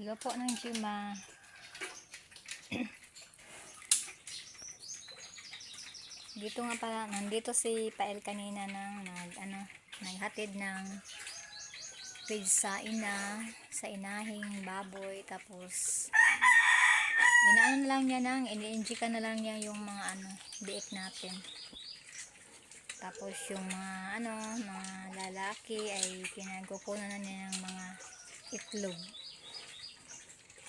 Hello po ng Juma. Dito nga pala, nandito si Pael kanina nang nag, ano, naghatid ng pizza ina sa inahing baboy tapos inaano na lang niya nang ini-injika na lang niya yung mga ano diet natin tapos yung mga ano mga lalaki ay pinagkukunan na niya ng mga itlog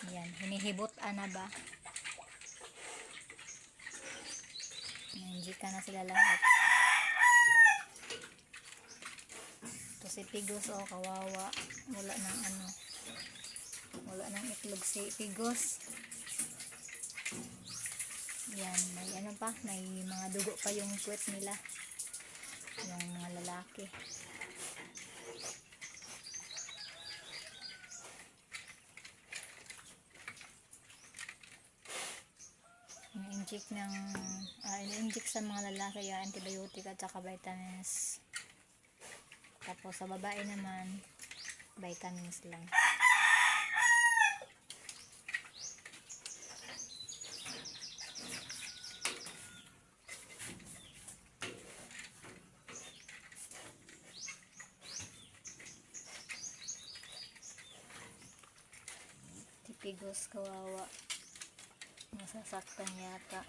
yan hinihibot na ba Nandiyan na sila lahat. Ito si Pigos, oh, kawawa. Wala nang ano. Wala nang itlog si Pigos. Yan, may ano pa, may mga dugo pa yung puwet nila. Yung mga lalaki. In-inject ng ah, in-inject sa mga lalaki yung antibiotic at saka vitamins. Tapos sa babae naman vitamins lang. Tipigos kawawa nasasaktan yata